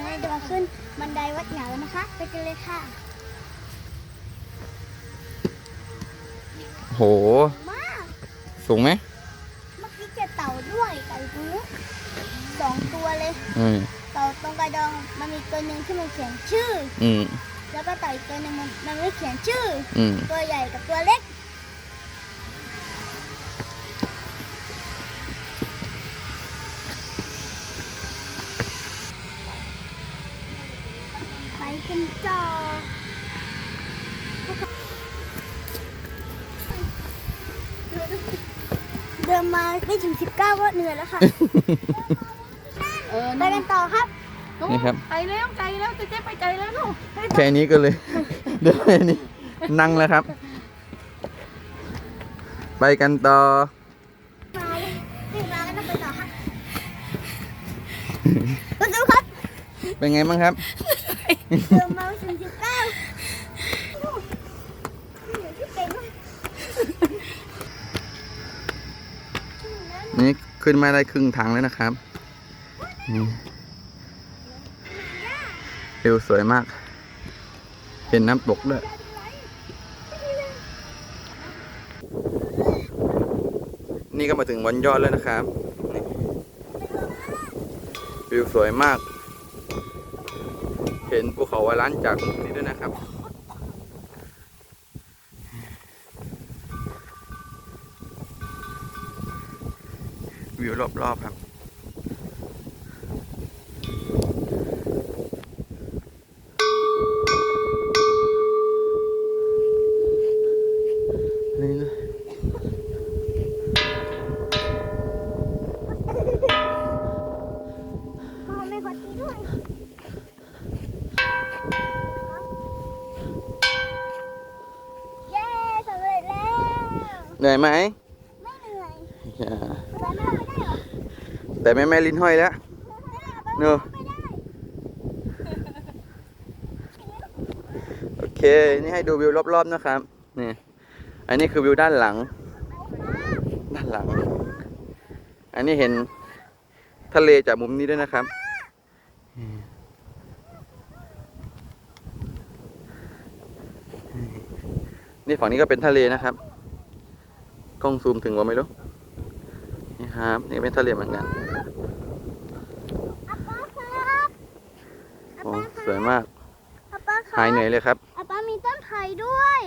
นายจะมาขึ้นบันไดวัดหยาแล้วนะคะ ไปกันเลยค่ะ โห มาก สูงไหมเมื่อกี้เจอเต่าด้วยเต่าหูสองตัวเลย อืมเต่าตรงกระดองมันมีตัวหนึ่งที่มันเขียนชื่อ อืมแล้วก็เต่าอีกตัวหนึ่งมันมันไม่เขียนชื่อ อืมตัวใหญ่กับตัวเล็ก กันต่อเดินมาไม่ถึง 19 ก็เหนื่อยแล้วค่ะ เออไปกันต่อครับนี่ครับ ไปแล้วไกลแล้วเจ๊เจ๊ไปไกลแล้วลูกแค่นี้ก็เลย เดี๋ยวแค่นี้นั่งแล้วครับ ไปกันต่อ มาเลยรีบมาแล้วต้องไปต่อครับคุณดูครับ เป็นไงบ้างครับเดิ นี่ขึ้นมาได้ครึ่งทางแล้วนะครับนี่วิวสวยมาก เห็นน้ำตกด้วยนี่ก็มาถึงวันยอดแล้วนะครับ วิวสวยมาก เห็นภูเขาวาล้านจากมุมนี้ด้วยนะครับ วิวรอบๆครับ นี่นะ พ่อไม่กดทีด้วย เย้สำเร็จแล้ว เหนื่อยไหมไม่เหนื่อยอย่าไปไม่ได้ไม่ได้เหรอแต่แม่แม่ลิ้นห้อยแล้วไม่ได้เหรอเนอะไม่ได้โอเค นี่ให้ดูวิวรอบๆนะครับ นี่ อันนี้คือวิวด้านหลัง ด้านหลัง อันนี้เห็นทะเลจากมุมนี้ด้วยนะครับ นี่ฝั่งนี้ก็เป็นทะเลนะครับ กล้องซูมถึงว่าไม่รู้นี่ครับ นี่ก็เป็นทะเลเหมือนกันอาป้าครับโอ้สวยมากอาป้าครับหายเหนื่อยเลยครับ อาป้ามีต้นไผ่ด้วย